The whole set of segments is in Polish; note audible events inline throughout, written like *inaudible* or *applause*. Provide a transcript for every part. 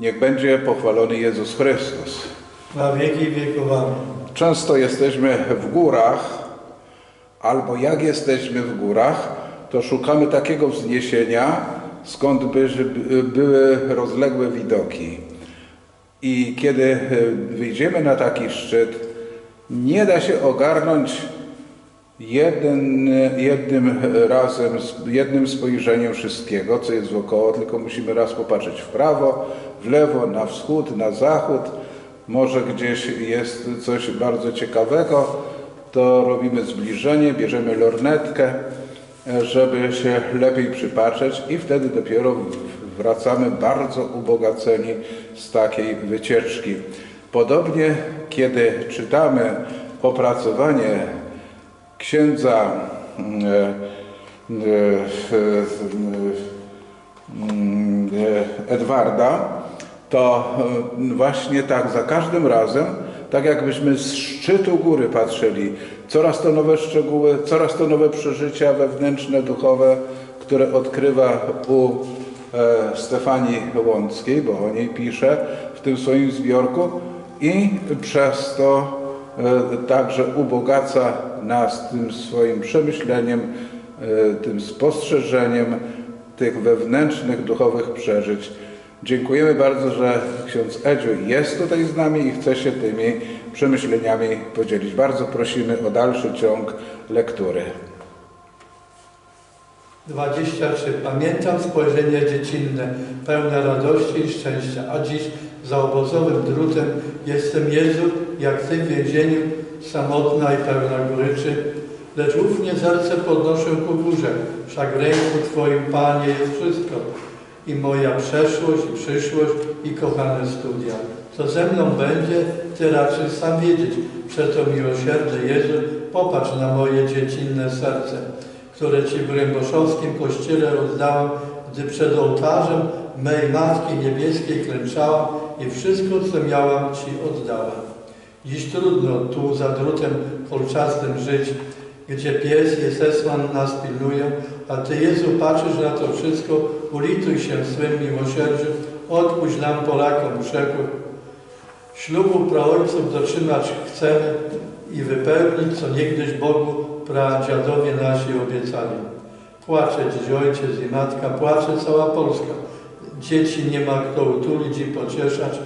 Niech będzie pochwalony Jezus Chrystus. na wieki wieków. Często jesteśmy w górach, albo jak jesteśmy w górach, to szukamy takiego wzniesienia, skąd by, były rozległe widoki. I kiedy e, wyjdziemy na taki szczyt, nie da się ogarnąć jeden, jednym razem, jednym spojrzeniem wszystkiego, co jest wokoło, tylko musimy raz popatrzeć w prawo, w lewo, na wschód, na zachód. Może gdzieś jest coś bardzo ciekawego, to robimy zbliżenie, bierzemy lornetkę, żeby się lepiej przypatrzeć i wtedy dopiero wracamy bardzo ubogaceni z takiej wycieczki. Podobnie, kiedy czytamy opracowanie księdza mm, e, e, mm, e, Edwarda, to e, właśnie tak za każdym razem, tak jakbyśmy z szczytu góry patrzyli, coraz to nowe szczegóły, coraz to nowe przeżycia wewnętrzne, duchowe, które odkrywa u Stefanii Łąckiej, bo o niej pisze w tym swoim zbiorku i przez to także ubogaca nas tym swoim przemyśleniem, e, tym spostrzeżeniem tych wewnętrznych, duchowych przeżyć. Dziękujemy bardzo, że ksiądz Edziu jest tutaj z nami i chce się tymi przemyśleniami podzielić. Bardzo prosimy o dalszy ciąg lektury. 23. Pamiętam spojrzenie dziecinne, pełne radości i szczęścia, a dziś za obozowym drutem jestem Jezu, jak Ty w więzieniu, samotna i pełna goryczy, lecz ufnie serce podnoszę ku górze, wszak w ręku Twoim, Panie, jest wszystko. I moja przeszłość, i przyszłość, i kochane studia. Co ze mną będzie, Ty raczysz sam wiedzieć. Przeto miłosierny Jezu, popatrz na moje dziecinne serce które Ci w Ręboszowskim kościele oddałam, gdy przed ołtarzem mej Matki Niebieskiej klęczałam i wszystko, co miałam, Ci oddałam. Dziś trudno tu za drutem kolczastym żyć, gdzie pies i esesman nas pilnują, a Ty, Jezu, patrzysz na to wszystko, ulituj się w swym miłosierdziu, odpuść nam Polakom grzechów. Ślubu praojców dotrzymać chcemy i wypełnić, co niegdyś Bogu pradziadowie nasi obiecali. Płacze dziś ojciec i matka, płacze cała Polska. Dzieci nie ma kto utulić i pocieszać.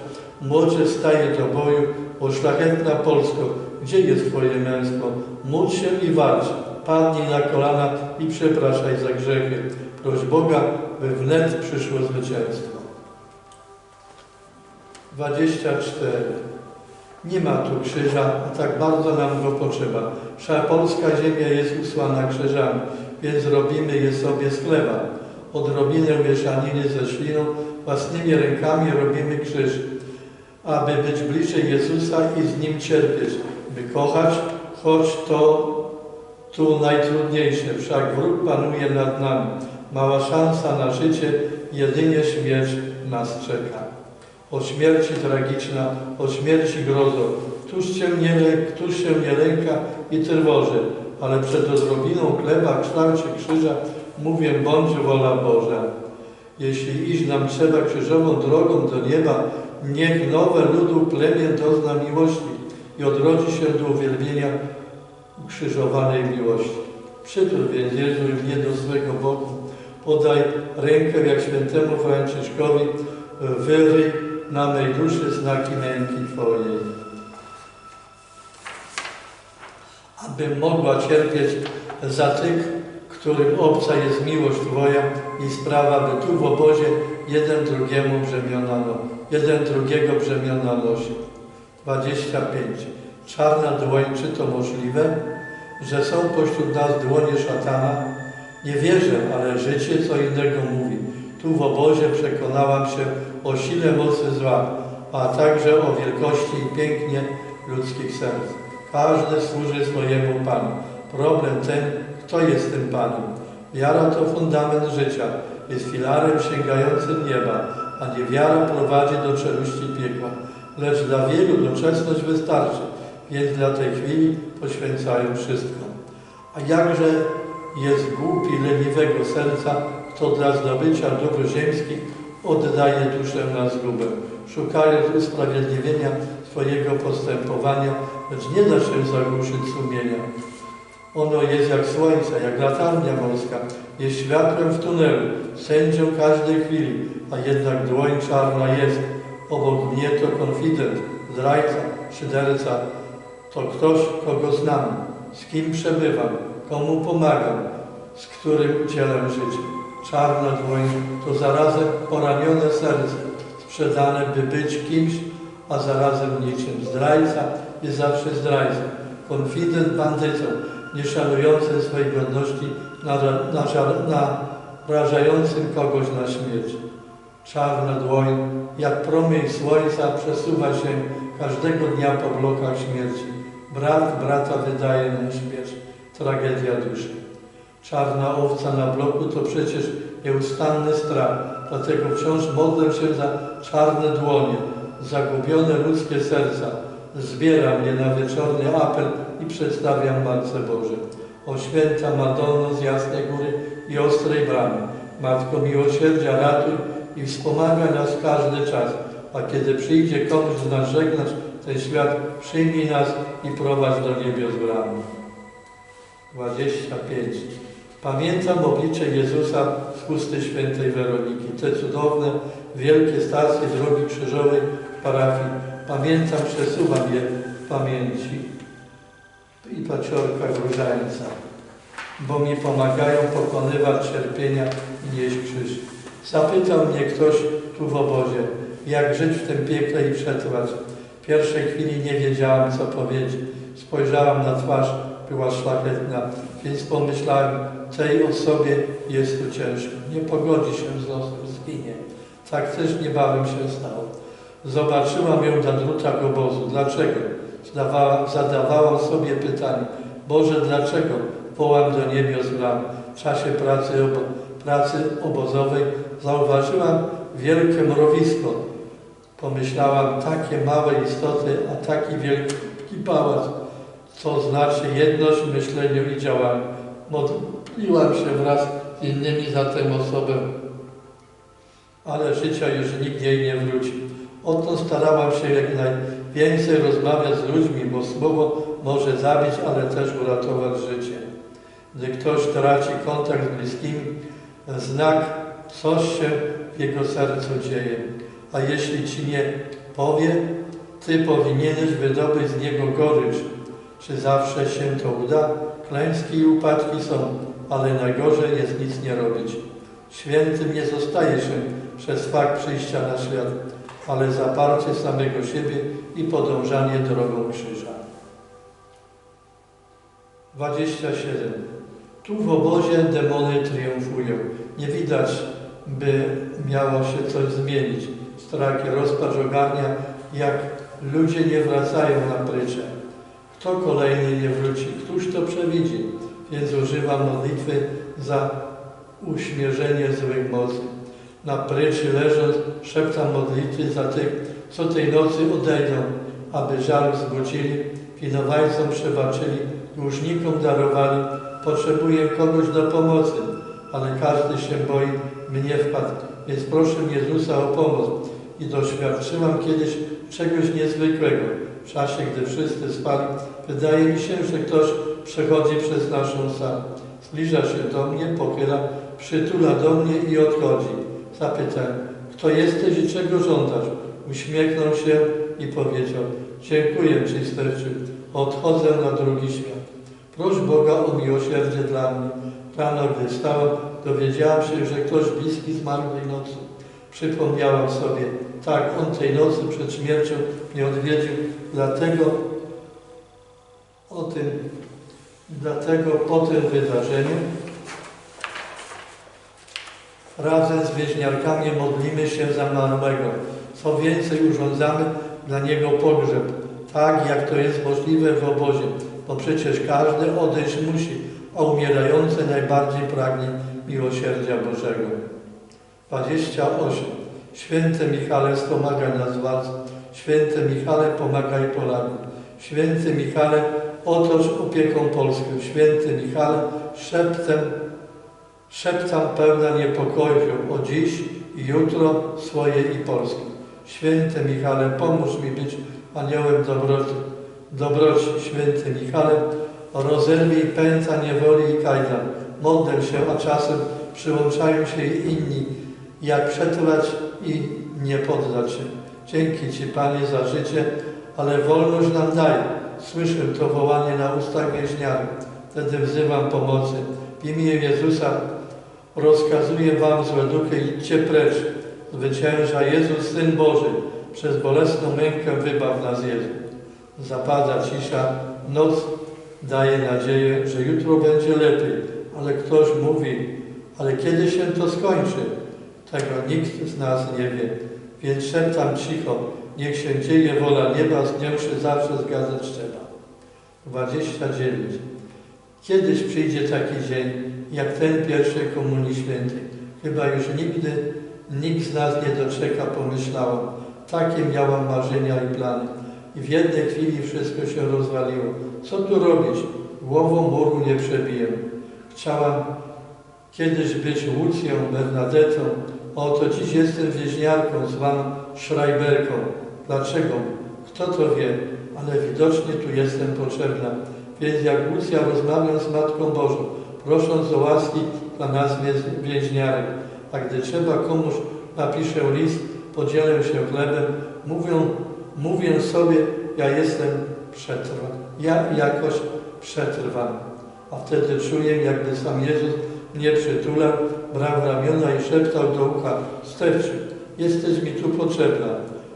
Młodzie staje do boju, o szlachetna Polsko, gdzie jest Twoje męstwo? Módl się i walcz, padnij na kolana i przepraszaj za grzechy. Proś Boga, by wnet przyszło zwycięstwo. 24. Nie ma tu krzyża, a tak bardzo nam go potrzeba. Wszak polska ziemia jest usłana krzyżami, więc robimy je sobie z chleba. Odrobinę mieszaniny ze śliną, własnymi rękami robimy krzyż, aby być bliżej Jezusa i z Nim cierpieć, by kochać, choć to tu najtrudniejsze, wszak wróg panuje nad nami. Mała szansa na życie, jedynie śmierć nas czeka. Od śmierci tragiczna, od śmierci grozo. Któż się nie, któż się nie lęka i trwoży, ale przed odrobiną chleba kształcie krzyża mówię, bądź wola Boża. Jeśli iść nam trzeba krzyżową drogą do nieba, niech nowe ludu plemię dozna miłości i odrodzi się do uwielbienia ukrzyżowanej miłości. Przytul więc Jezu mnie do swego boku, podaj rękę jak świętemu Franciszkowi, wyryj na mej duszy znaki męki Twojej. Abym mogła cierpieć za tych, którym obca jest miłość Twoja i sprawa, by tu w obozie jeden drugiemu brzemiona, jeden drugiego brzemiona nosił. 25. Czarna dłoń, czy to możliwe, że są pośród nas dłonie szatana? Nie wierzę, ale życie co innego mówi. Tu w obozie przekonałam się o sile mocy zła, a także o wielkości i pięknie ludzkich serc. Każdy służy swojemu Panu. Problem ten, kto jest tym Panem. Wiara to fundament życia, jest filarem sięgającym nieba, a nie wiara prowadzi do czeluści piekła. Lecz dla wielu doczesność wystarczy, więc dla tej chwili poświęcają wszystko. A jakże jest głupi, leniwego serca, kto dla zdobycia dóbr ziemskich oddaje duszę na zgubę, szukając usprawiedliwienia swojego postępowania, lecz nie da się zagłuszyć sumienia. Ono jest jak słońce, jak latarnia morska, jest światłem w tunelu, sędzią każdej chwili, a jednak dłoń czarna jest. Obok mnie to konfident, zdrajca, szyderca, to ktoś, kogo znam, z kim przebywam, komu pomagam, z którym dzielę życie. Czarna dłoń to zarazem poranione serce, sprzedane by być kimś, a zarazem niczym. Zdrajca jest zawsze zdrajcą, konfident bandytą, nie szanującym swojej godności, narażającym kogoś na śmierć. Czarna dłoń, jak promień słońca, przesuwa się każdego dnia po blokach śmierci. Brat brata wydaje na śmierć. Tragedia duszy. Czarna owca na bloku to przecież nieustanny strach. Dlatego wciąż modlę się za czarne dłonie, zagubione ludzkie serca. Zbieram je na wieczorny apel i przedstawiam Matce Boże. O święta Madonno z Jasnej Góry i Ostrej Bramy. Matko miłosierdzia, ratuj i wspomagaj nas każdy czas. A kiedy przyjdzie komuś z nas żegnać ten świat, przyjmij nas i prowadź do niebios bramy. 25. Pamiętam oblicze Jezusa z chusty świętej Weroniki. Te cudowne, wielkie stacje drogi krzyżowej w parafii. Pamiętam, przesuwam je w pamięci. I paciorka różańca, bo mi pomagają pokonywać cierpienia i nieść krzyż. Zapytał mnie ktoś tu w obozie, jak żyć w tym piekle i przetrwać. W pierwszej chwili nie wiedziałam, co powiedzieć. Spojrzałam na twarz, była szlachetna, więc pomyślałem, tej osobie jest tu ciężko. Nie pogodzi się z losem, zginie. Tak też niebawem się stało. Zobaczyłam ją na drutach obozu. Dlaczego? Zdawała, zadawałam sobie pytanie. Boże, dlaczego wołam do niebios bram? W czasie pracy, obo, pracy obozowej zauważyłam wielkie mrowisko. Pomyślałam, takie małe istoty, a taki wielki pałac. Co znaczy jedność w myśleniu i działaniu. Modliłam się wraz z innymi za tę osobę, ale życia już nikt jej nie wróci. Oto starałam się jak najwięcej rozmawiać z ludźmi, bo słowo może zabić, ale też uratować życie. Gdy ktoś traci kontakt z bliskimi, znak coś się w jego sercu dzieje. A jeśli ci nie powie, ty powinieneś wydobyć z niego gorycz. Czy zawsze się to uda? Klęski i upadki są, ale najgorzej jest nic nie robić. Świętym nie zostaje się przez fakt przyjścia na świat, ale zaparcie samego siebie i podążanie drogą krzyża. 27. Tu w obozie demony triumfują. Nie widać, by miało się coś zmienić. Strach i rozpacz ogarnia, jak ludzie nie wracają na prycze. Kto kolejny nie wróci? Któż to przewidzi? Więc używam modlitwy za uśmierzenie złych mocy. Na pryczy leżąc szeptam modlitwy za tych, co tej nocy odejdą, aby żal wzbudzili, winowajcom przebaczyli, dłużnikom darowali. Potrzebuję kogoś do pomocy, ale każdy się boi, mnie wpadł, więc proszę Jezusa o pomoc. I doświadczyłam kiedyś czegoś niezwykłego. W czasie, gdy wszyscy spali, wydaje mi się, że ktoś przechodzi przez naszą salę. Zbliża się do mnie, pochyla, przytula do mnie i odchodzi. Zapytałem, kto jesteś i czego żądasz? Uśmiechnął się i powiedział, dziękuję Ci, sterczy, odchodzę na drugi świat. Proś Boga o miłosierdzie dla mnie. Rano, gdy wstałem, dowiedziałam się, że ktoś bliski zmarł tej nocy. Przypomniałam sobie, tak, on tej nocy przed śmiercią mnie odwiedził, dlatego tym, dlatego po tym wydarzeniu razem z wieźniarkami modlimy się za marłego. Co więcej, urządzamy dla niego pogrzeb, tak jak to jest możliwe w obozie, bo przecież każdy odejść musi, a umierający najbardziej pragnie miłosierdzia Bożego. 28. Święty Michale, wspomagaj nas walc. Święty Michale, pomagaj Polakom. Święty Michale, otocz opieką Polskę. Święty Michale, szeptem, szeptam pełna niepokoju o dziś i jutro swoje i polskie. Święty Michale, pomóż mi być aniołem dobroci. Dobroci, święty Michale, rozerwij pęta niewoli i kajdan. Modlę się, a czasem przyłączają się i inni, jak przetrwać i nie poddać się. Dzięki Ci, Panie, za życie, ale wolność nam daj. Słyszę to wołanie na ustach więźniarów. Wtedy wzywam pomocy. W imię Jezusa rozkazuję Wam złe duchy, idźcie precz. Zwycięża Jezus, Syn Boży. Przez bolesną mękę wybaw nas Jezu. Zapada cisza, noc daje nadzieję, że jutro będzie lepiej, ale ktoś mówi, ale kiedy się to skończy? Tego nikt z nas nie wie, więc szeptam cicho, niech się dzieje wola nieba, z nią się zawsze zgadzać trzeba. 29. Kiedyś przyjdzie taki dzień, jak ten pierwszej Komunii Świętej. Chyba już nigdy nikt z nas nie doczeka, pomyślałam. Takie miałam marzenia i plany. I w jednej chwili wszystko się rozwaliło. Co tu robić? Głową muru nie przebiję. Chciałam kiedyś być Łucją, Bernadetą, oto dziś jestem więźniarką zwaną Schreiberką. Dlaczego? Kto to wie? Ale widocznie tu jestem potrzebna. Więc jak Łucja rozmawiam z Matką Bożą, prosząc o łaski dla nas więźniarek, a gdy trzeba komuś napiszę list, podzielę się chlebem, mówią, mówię sobie, ja jestem przetrwa. Ja jakoś przetrwam. A wtedy czuję, jakby sam Jezus mnie przytulał, brał ramiona i szeptał do ucha, Stefciu, jesteś mi tu potrzebna.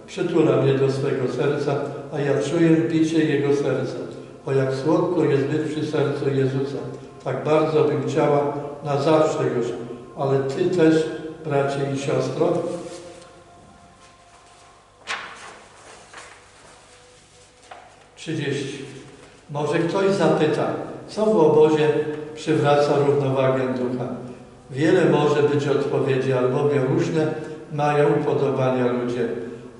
Przytula mnie do swego serca, a ja czuję bicie Jego serca. O jak słodko jest być przy sercu Jezusa. Tak bardzo bym chciała na zawsze już. Ale Ty też, bracie i siostro, Trzydzieści. Może ktoś zapyta, co w obozie przywraca równowagę ducha? Wiele może być odpowiedzi, albowiem różne mają upodobania ludzie,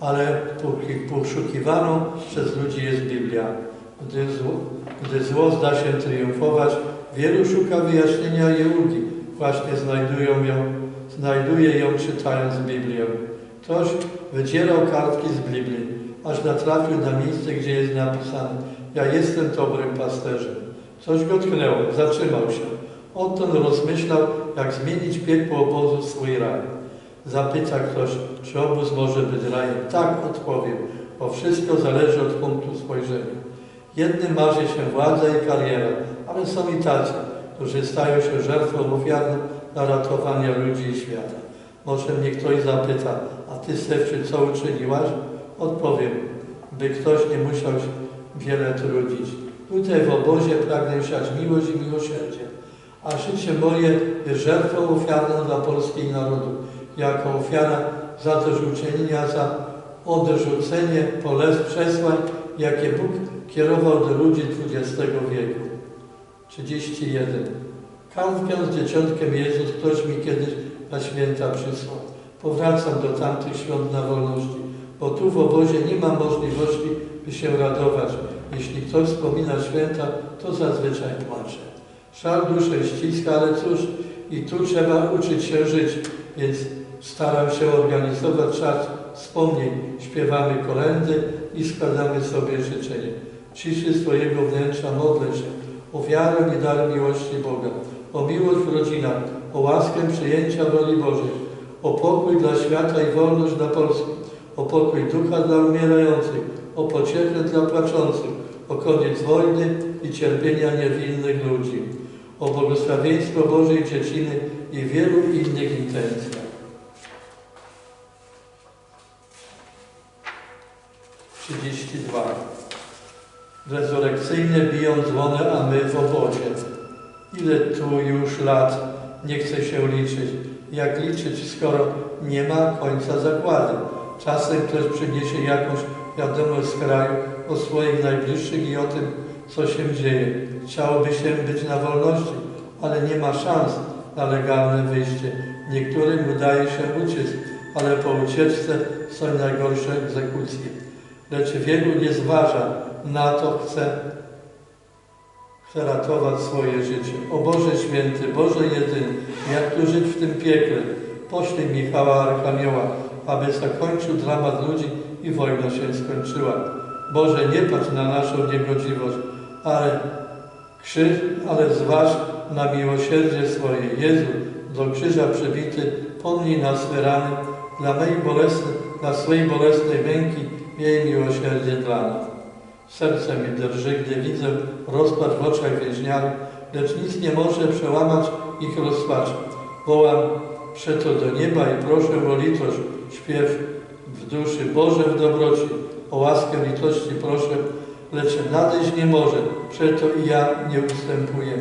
ale poszukiwaną przez ludzi jest Biblia. Gdy zło, gdy zło zda się triumfować, wielu szuka wyjaśnienia i ulgi. Właśnie znajdują ją, znajduje ją czytając Biblię. Ktoś wydzierał kartki z Biblii, aż natrafił na miejsce, gdzie jest napisane Ja jestem dobrym pasterzem. Coś go tknęło, zatrzymał się. Odtąd rozmyślał, jak zmienić piekło obozu swój raj. Zapyta ktoś, czy obóz może być rajem. Tak, odpowiem, bo wszystko zależy od punktu spojrzenia. Jednym marzy się władza i kariera, ale są i tacy, którzy stają się żertwą ofiarną dla ratowania ludzi i świata. Może mnie ktoś zapyta, a ty Stefczy, co uczyniłaś? Odpowiem, by ktoś nie musiał wiele trudzić. Tutaj w obozie pragnę siać miłość i miłosierdzie, a życie moje jest żertwą ofiarną dla Polski i narodu, jako ofiara zadośćuczynienia za odrzucenie poles przesłań, jakie Bóg kierował do ludzi XX wieku. 31. Kartkę z dzieciątkiem Jezus ktoś mi kiedyś na święta przysłał. Powracam do tamtych świąt na wolności, bo tu w obozie nie ma możliwości, by się radować. Jeśli ktoś wspomina święta, to zazwyczaj płacze. Szal duszę ściska, ale cóż, i tu trzeba uczyć się żyć, więc staram się organizować czas wspomnień. Śpiewamy kolendy i składamy sobie życzenie. Ciszy swojego wnętrza modlę się. O wiarę i dar miłości Boga, o miłość w rodzinach, o łaskę przyjęcia woli Bożej, o pokój dla świata i wolność dla Polski, o pokój ducha dla umierających, o pociechę dla płaczących, o koniec wojny i cierpienia niewinnych ludzi, o błogosławieństwo Bożej Dzieciny i wielu innych intencjach. 32. Rezurekcyjnie biją dzwony, a my w obozie. Ile tu już lat nie chce się liczyć. Jak liczyć, skoro nie ma końca zakładu? Czasem ktoś przyniesie jakąś wiadomość z kraju o swoich najbliższych i o tym, co się dzieje. Chciałoby się być na wolności, ale nie ma szans na legalne wyjście. Niektórym udaje się uciec, ale po ucieczce są najgorsze egzekucje. Lecz wielu nie zważa na to, chce, chce ratować swoje życie. O Boże Święty, Boże Jedyny, jak tu żyć w tym piekle? poślij Michała Archanioła, aby zakończył dramat ludzi i wojna się skończyła. Boże, nie patrz na naszą niegodziwość, ale krzyż, ale zważ na miłosierdzie swoje. Jezu, do krzyża przybity, pomnij na swe rany, dla mej bolesnej, dla swojej bolesnej męki, miej miłosierdzie dla nas. Serce mi drży, gdy widzę rozpacz w oczach więźniarów, lecz nic nie może przełamać ich rozpaczy. Wołam przeto do nieba i proszę o litość, śpiew w duszy Boże w dobroci, o łaskę litości proszę, lecz nadejść nie może, przeto i ja nie ustępuję.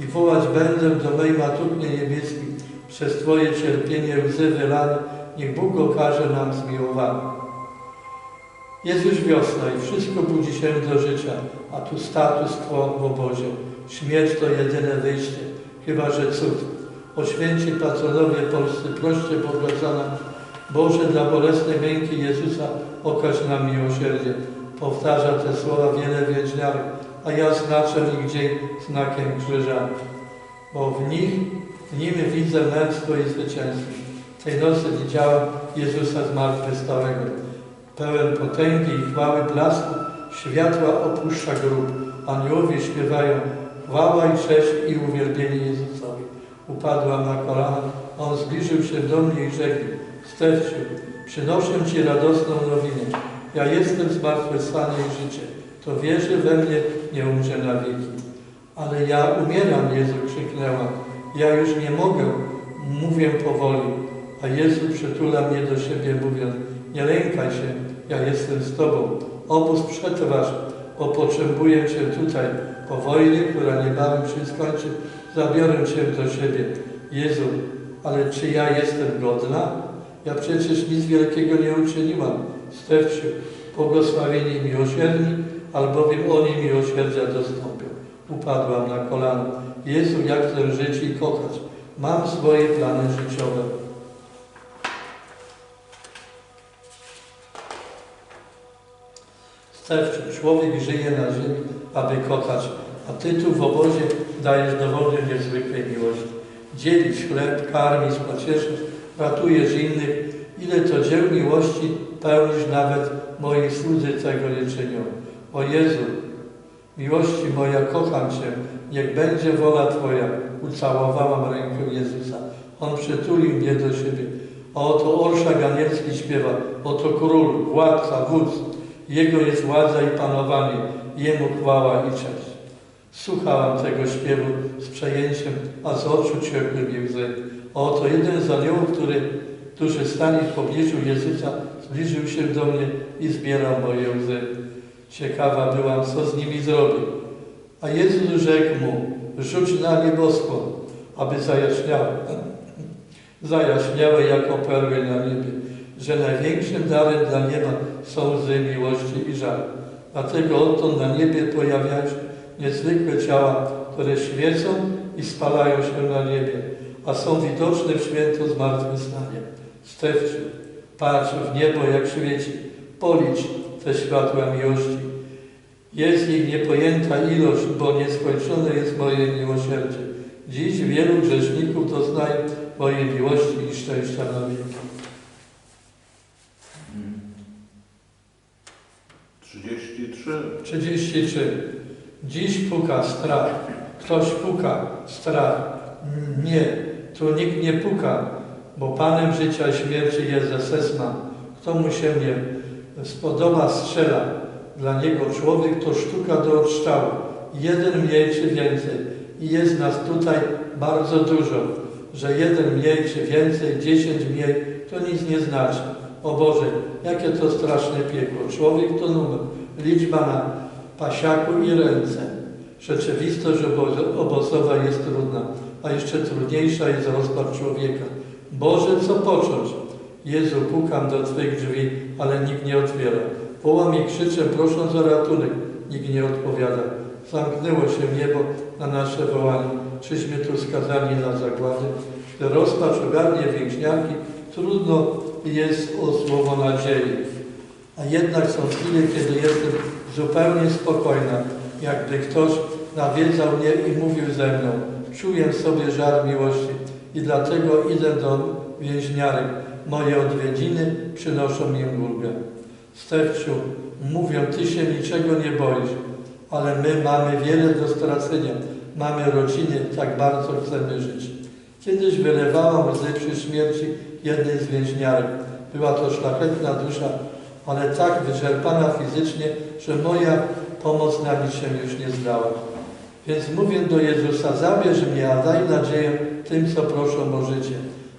I wołać będę do mej matutnie niebieskiej, przez Twoje cierpienie łzy wylane, niech Bóg okaże nam zmiłowany. Jest już wiosna i wszystko budzi się do życia, a tu status quo w obozie. Śmierć to jedyne wyjście, chyba że cud. O święci patronowie polscy, proście błogosława Boże, dla bolesnej męki Jezusa okaż nam miłosierdzie. Powtarza te słowa wiele więźniarów, a ja znaczę ich dzień znakiem krzyża. Bo w nich, w nim widzę męstwo i zwycięstwo. Tej nocy widziałem Jezusa zmartwychwstałego. Pełen potęgi i chwały blasku, światła opuszcza grób. Aniołowie śpiewają chwała i cześć i uwielbienie Jezusowi. Upadłam na kolana, On zbliżył się do mnie i rzekł, Stefciu, przynoszę Ci radosną nowinę. Ja jestem zmartwychwstanie i życie. To wierzy we mnie, nie umrze na wieki. Ale ja umieram, Jezu, krzyknęła. Ja już nie mogę, mówię powoli. A Jezu przytula mnie do siebie, mówiąc, nie lękaj się, ja jestem z Tobą. Obóz przetrwasz, bo potrzebuję Cię tutaj. Po wojnie, która niebawem się skończy, zabiorę Cię do siebie. Jezu, ale czy ja jestem godna? Ja przecież nic wielkiego nie uczyniłam. Stefciu, błogosławieni miłosierni, albowiem oni miłosierdzia dostąpią. Upadłam na kolana. Jezu, jak chcę żyć i kochać. Mam swoje plany życiowe. Stefciu, człowiek żyje na ziemi, aby kochać, a Ty tu w obozie dajesz dowody niezwykłej miłości. Dzielisz chleb, karmisz, pocieszysz, ratujesz innych. Ile to dzieł miłości pełnisz nawet moi słudzy tego nie czynią. O Jezu, miłości moja, kocham Cię, niech będzie wola Twoja. Ucałowałam rękę Jezusa. On przytulił mnie do siebie. A oto orszak anielski śpiewa, oto król, władca, wódz. Jego jest władza i panowanie, Jemu chwała i cześć. Słuchałam tego śpiewu z przejęciem, a z oczu ciekły mi łzy. Oto jeden z aniołów, który, którzy stali w pobliżu Jezusa, zbliżył się do mnie i zbierał moje łzy. Ciekawa byłam, co z nimi zrobił. A Jezus rzekł mu, rzuć na nieboskłon, aby zajaśniały, *laughs* zajaśniały jako perły na niebie, że największym darem dla nieba są łzy miłości i żal. Dlatego odtąd na niebie pojawiają się niezwykłe ciała, które świecą i spalają się na niebie, a są widoczne w święto zmartwychwstanie. Stefciu, patrz w niebo, jak świeci, policz te światła miłości. Jest ich niepojęta ilość, bo nieskończone jest moje miłosierdzie. Dziś wielu grzeszników doznaje mojej miłości i szczęścia na wieki. 33. 33. Dziś puka strach. Ktoś puka, strach. Nie, tu nikt nie puka, bo Panem życia i śmierci jest Esesman. Kto mu się nie spodoba, strzela. Dla niego człowiek to sztuka do odstrzału. Jeden mniej czy więcej. I jest nas tutaj bardzo dużo, że jeden mniej czy więcej, dziesięć mniej, to nic nie znaczy. O Boże, jakie to straszne piekło. Człowiek to numer, liczba na pasiaku i ręce. Rzeczywistość obo- obozowa jest trudna, a jeszcze trudniejsza jest rozpad człowieka. Boże, co począć? Jezu, pukam do Twych drzwi, ale nikt nie otwiera. Wołam i krzyczę, prosząc o ratunek. Nikt nie odpowiada. Zamknęło się niebo na nasze wołanie. Czyśmy tu skazani na zagłady. Gdy rozpacz ogarnie więźniarki, trudno jest o słowo nadziei. A jednak są chwile, kiedy jestem zupełnie spokojna, jakby ktoś nawiedzał mnie i mówił ze mną. Czuję w sobie żar miłości i dlatego idę do więźniarek. Moje odwiedziny przynoszą mi ulgę. Stefciu, mówią, ty się niczego nie boisz, ale my mamy wiele do stracenia. Mamy rodziny, tak bardzo chcemy żyć. Kiedyś wylewałam łzy przy śmierci jednej z więźniarek. Była to szlachetna dusza, ale tak wyczerpana fizycznie, że moja pomoc na nic się już nie zdała. Więc mówię do Jezusa, zabierz mnie, a daj nadzieję tym, co proszą o życie.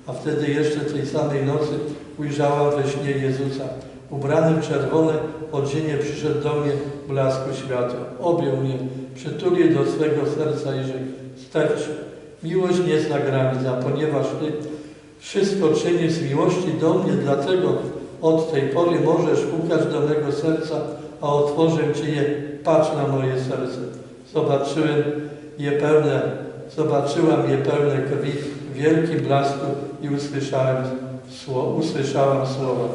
A wtedy jeszcze tej samej nocy ujrzałam we śnie Jezusa. Ubrany w czerwone odzienie przyszedł do mnie w blasku światła. Objął mnie, przytulił do swego serca i rzekł, Stefciu, miłość nie zna granic, ponieważ Ty wszystko czynisz z miłości do mnie, dlatego od tej pory możesz pukać do mego serca, a otworzę Ci je, patrz na moje serce. Zobaczyłem je pełne, zobaczyłam je pełne krwi wielkim blasku i usłyszałem, usłyszałam słowa.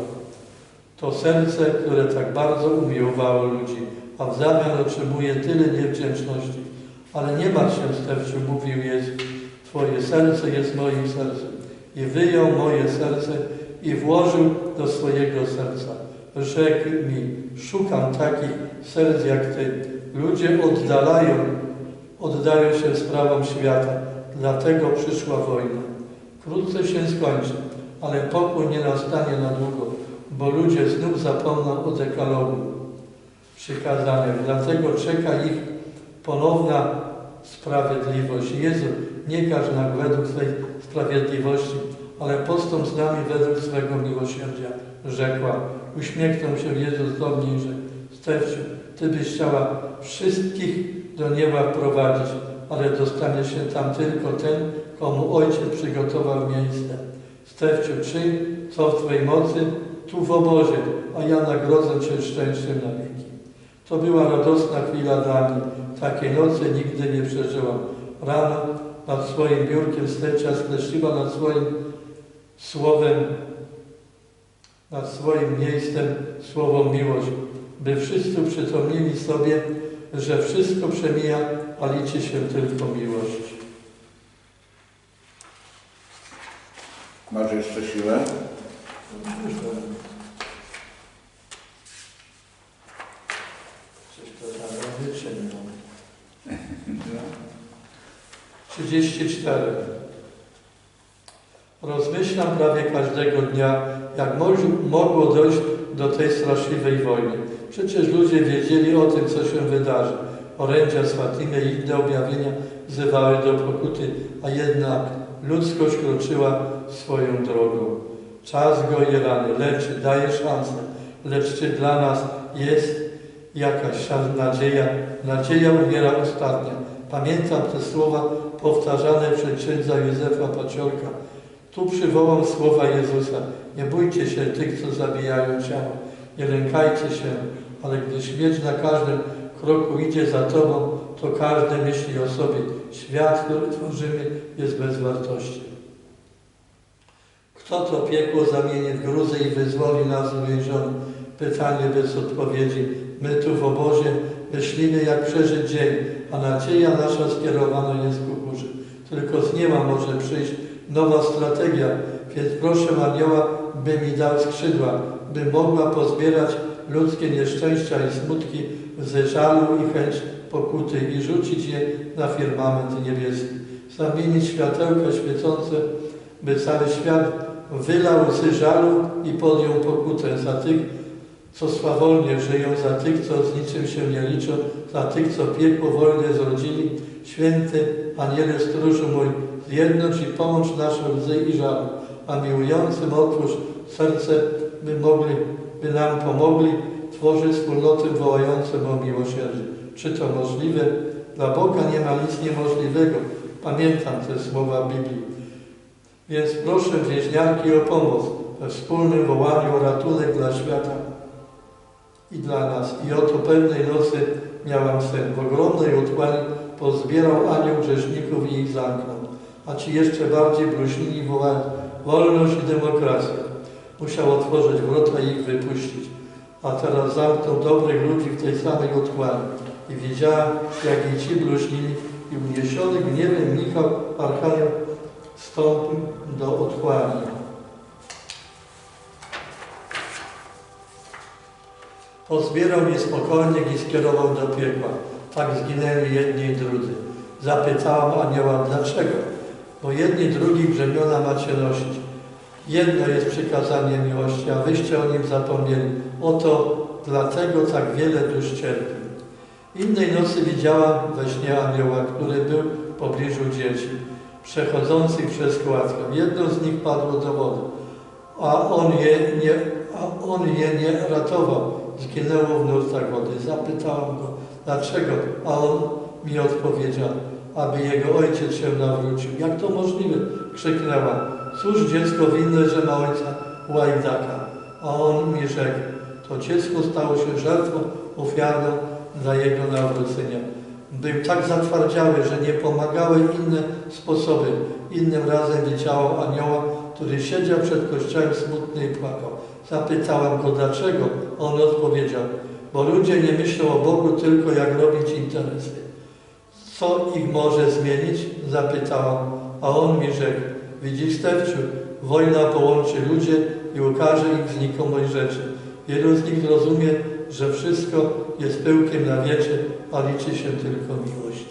To serce, które tak bardzo umiłowało ludzi, a w zamian otrzymuje tyle niewdzięczności. Ale nie martw się, Stefciu, mówił Jezus, Twoje serce jest moim sercem. I wyjął moje serce i włożył do swojego serca. Rzekł mi, szukam takich serc jak Ty. Ludzie oddalają, oddają się sprawom świata, dlatego przyszła wojna. Wkrótce się skończy, ale pokój nie nastanie na długo, bo ludzie znów zapomną o dekalogu przykazanym. Dlatego czeka ich ponowna sprawiedliwość. Jezu, nie każ nam według swej sprawiedliwości, ale postąp z nami według swego miłosierdzia, rzekła. Uśmiechnął się Jezus do mnie i rzekł, Stefciu, Ty byś chciała wszystkich do nieba prowadzić, ale dostanie się tam tylko ten, komu Ojciec przygotował miejsce. Stefciu, czyń, co w Twojej mocy, tu w obozie, a ja nagrodzę Cię szczęściem na wieki. To była radosna chwila dla mnie. Takiej nocy nigdy nie przeżyłam. Rano nad swoim biurkiem Stecia skreśliła nad swoim słowem, nad swoim miejscem słowo miłość, by wszyscy przytomnili sobie, że wszystko przemija, a liczy się tylko miłość. Masz jeszcze siłę? Coś to tam wyczynią. 34. Rozmyślam prawie każdego dnia, jak mogło dojść do tej straszliwej wojny. Przecież ludzie wiedzieli o tym, co się wydarzy. Orędzia z Fatimy i inne objawienia wzywały do pokuty, a jednak ludzkość kroczyła swoją drogą. Czas goi rany, leczy, daje szansę, lecz czy dla nas jest jakaś nadzieja? Nadzieja umiera ostatnia. Pamiętam te słowa powtarzane przez księdza Józefa Paciorka. Tu przywołam słowa Jezusa. Nie bójcie się tych, co zabijają ciało. Nie lękajcie się, ale gdy śmierć na każdym kroku idzie za Tobą, to każdy myśli o sobie. Świat, który tworzymy, jest bez wartości. Kto to piekło zamieni w gruzę i wyzwoli nas uwięziony? Pytanie bez odpowiedzi. My tu w obozie myślimy, jak przeżyć dzień, a nadzieja nasza skierowana jest ku górze. Tylko z nieba może przyjść nowa strategia, więc proszę Anioła, by mi dał skrzydła, by mogła pozbierać ludzkie nieszczęścia i smutki ze żalu i chęć pokuty i rzucić je na firmament niebieski. Zamienić światełka świecące, by cały świat wylał łzy żalu i podjął pokutę za tych, co swawolnie żyją, za tych, co z niczym się nie liczą, za tych, co piekło wojny zrodzili. Święty Aniele Stróżu mój, zjednocz i pomóż nasze łzy i żal, a miłującym otwórz serce, by mogli, by nam pomogli tworzyć wspólnoty wołające o miłosierdzie. Czy to możliwe? Dla Boga nie ma nic niemożliwego. Pamiętam te słowa Biblii. Więc proszę więźniarki o pomoc we wspólnym wołaniu o ratunek dla świata i dla nas. I oto pewnej nocy miałam sen. W ogromnej otchłani pozbierał anioł grzeszników i ich zamknął a ci jeszcze bardziej bluźnili wołali wolność i demokracja. Musiał otworzyć wrota i ich wypuścić, a teraz zamknął dobrych ludzi w tej samej otchłani. I wiedziała, jak i ci bluźnili i uniesiony gniewem Michał Archanioł wstąpił do otchłani. Pozbierał niespokojnych i skierował do piekła. Tak zginęli jedni i drudzy. Zapytałam anioła, dlaczego? Bo jedni drugich brzemiona macie nosić. Jedno jest przykazanie miłości, a wyście o nim zapomnieli. Oto dlatego tak wiele dusz cierpi. Innej nocy widziałam we śnie anioła, który był w pobliżu dzieci, przechodzących przez kładkę. Jedno z nich padło do wody, a on je nie, a on je nie ratował. Zginęło w nurtach wody. Zapytałam go, dlaczego? A on mi odpowiedział, aby jego ojciec się nawrócił. Jak to możliwe? Krzyknęła. Cóż dziecko winne, że ma ojca łajdaka? A on mi rzekł, to dziecko stało się żertwą ofiarną dla jego nawrócenia. Był tak zatwardziały, że nie pomagały inne sposoby. Innym razem widziałam anioła, który siedział przed kościołem smutny i płakał. Zapytałam go dlaczego. On odpowiedział, bo ludzie nie myślą o Bogu tylko jak robić interesy. Co ich może zmienić? Zapytałam, a on mi rzekł, widzisz Stefciu, wojna połączy ludzie i ukaże im znikomość rzeczy. Wielu z nich zrozumie, że wszystko jest pyłkiem na wiecie, a liczy się tylko miłość.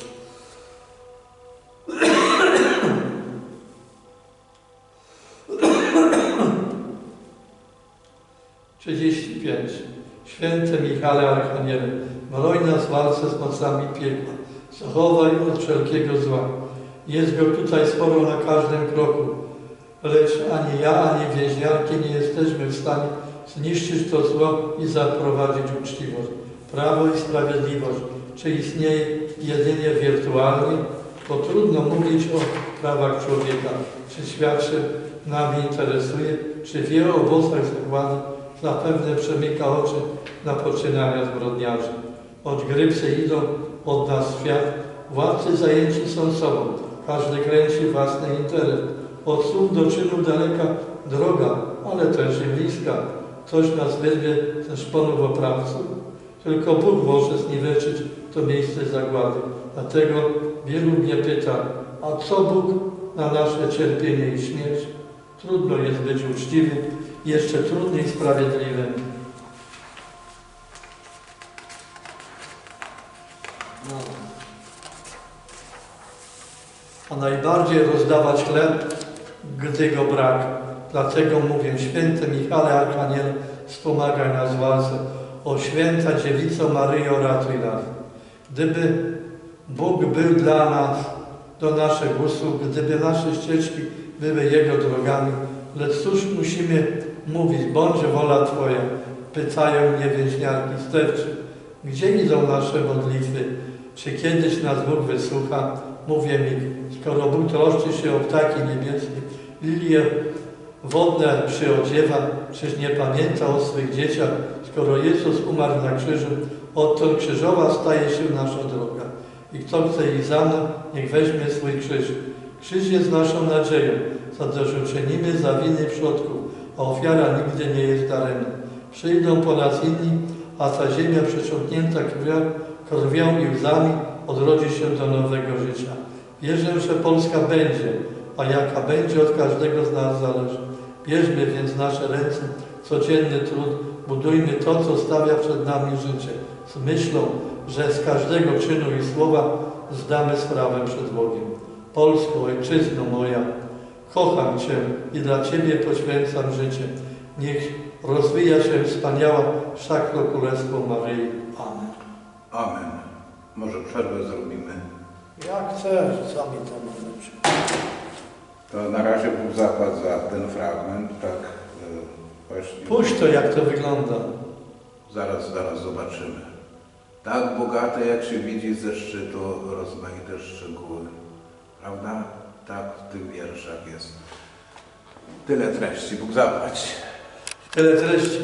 Trzydzieści pięć. Święty Michale Archaniele, broń nas walce z mocami piekła. Zachowaj od wszelkiego zła. Jest go tutaj sporo na każdym kroku. Lecz ani ja, ani więźniarki nie jesteśmy w stanie zniszczyć to zło i zaprowadzić uczciwość. Prawo i sprawiedliwość. Czy istnieje jedynie wirtualnie? Bo trudno mówić o prawach człowieka. Czy świat się nami interesuje? Czy wie o obozach zagłady? Zapewne przemyka oczy na poczynania zbrodniarzy. Choć grypsy idą od nas świat, władcy zajęci są sobą. Każdy kręci własny interes. Od słów do czynów daleka droga, ale też i bliska. Ktoś nas wyrwie ze szponów oprawców. Tylko Bóg może zniweczyć to miejsce zagłady. Dlatego wielu mnie pyta, a co Bóg na nasze cierpienie i śmierć? Trudno jest być uczciwym, jeszcze trudniej sprawiedliwym. A najbardziej rozdawać chleb, gdy go brak. Dlatego mówię, święty Michale Arkaniel, wspomagaj nas w walce. O święta dziewico Maryjo, ratuj nas. Gdyby Bóg był dla nas, do naszych usług, gdyby nasze ścieżki były Jego drogami, lecz cóż musimy mówić, bądź wola Twoja. Pytają mnie więźniarki Stewczy, gdzie idą nasze modlitwy? Czy kiedyś nas Bóg wysłucha? Mówię mi, skoro Bóg troszczy się o ptaki niebieskie, lilie wodne przyodziewa, czyż nie pamięta o swych dzieciach, skoro Jezus umarł na krzyżu, odtąd krzyżowa staje się nasza droga. I kto chce iść za mną, niech weźmie swój krzyż. Krzyż jest naszą nadzieją, zadośćuczynimy za winy przodków, a ofiara nigdy nie jest daremna. Przyjdą po nas inni, a ta ziemia przeciągnięta krwią, krwią i łzami odrodzi się do nowego życia. Wierzę, że Polska będzie, a jaka będzie od każdego z nas zależy. Bierzmy więc nasze ręce codzienny trud, budujmy to, co stawia przed nami życie, z myślą, że z każdego czynu i słowa zdamy sprawę przed Bogiem. Polsko, ojczyzno moja, kocham Cię i dla Ciebie poświęcam życie. Niech rozwija się wspaniała szakro królestwo Maryi. Amen. Amen. Może przerwę zrobimy. Jak chcesz, sami to możecie. To na razie Bóg zapłać za ten fragment, tak e, właśnie. Puść to, jak to wygląda. Zaraz, zaraz zobaczymy. Tak bogate, jak się widzi ze szczytu, rozmaite szczegóły. Prawda? Tak w tych wierszach jest. Tyle treści. Bóg zapłać. Tyle treści.